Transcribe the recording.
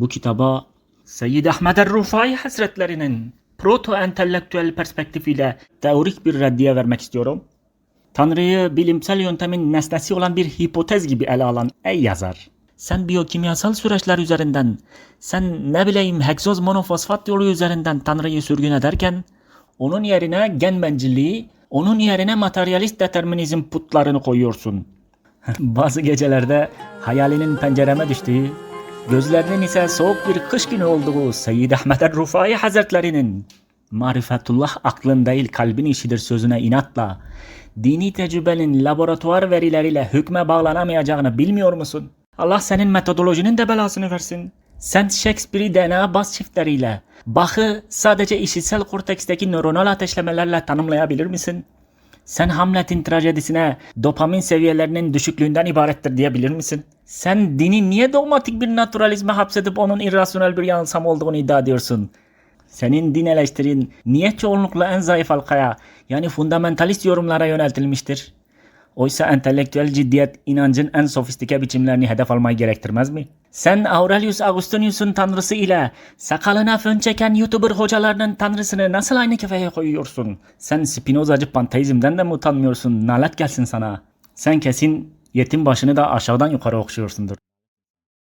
Bu kitaba Seyyid Ahmed el-Rufai Hazretlerinin proto-entelektüel perspektifiyle teorik bir reddiye vermek istiyorum. Tanrı'yı bilimsel yöntemin nesnesi olan bir hipotez gibi ele alan ey yazar. Sen biyokimyasal süreçler üzerinden, sen ne bileyim heksoz monofosfat yolu üzerinden Tanrı'yı sürgün ederken, onun yerine gen bencilliği, onun yerine materyalist determinizm putlarını koyuyorsun. Bazı gecelerde hayalinin pencereme düştüğü, gözlerinin ise soğuk bir kış günü olduğu Seyyid Ahmet el-Rufai Hazretlerinin marifetullah aklın değil kalbin işidir sözüne inatla dini tecrübenin laboratuvar verileriyle hükme bağlanamayacağını bilmiyor musun? Allah senin metodolojinin de belasını versin. Sen Shakespeare'i DNA baz çiftleriyle, Bach'ı sadece işitsel korteksteki nöronal ateşlemelerle tanımlayabilir misin? Sen Hamlet'in trajedisine dopamin seviyelerinin düşüklüğünden ibarettir diyebilir misin? Sen dini niye dogmatik bir naturalizme hapsedip onun irrasyonel bir yansıma olduğunu iddia ediyorsun? Senin din eleştirin niye çoğunlukla en zayıf halkaya yani fundamentalist yorumlara yöneltilmiştir? Oysa entelektüel ciddiyet inancın en sofistike biçimlerini hedef almayı gerektirmez mi? Sen Aurelius Augustinus'un tanrısı ile sakalına fön çeken YouTuber hocalarının tanrısını nasıl aynı kefeye koyuyorsun? Sen Spinozacı panteizmden de mi utanmıyorsun? Nalet gelsin sana. Sen kesin yetim başını da aşağıdan yukarı okşuyorsundur.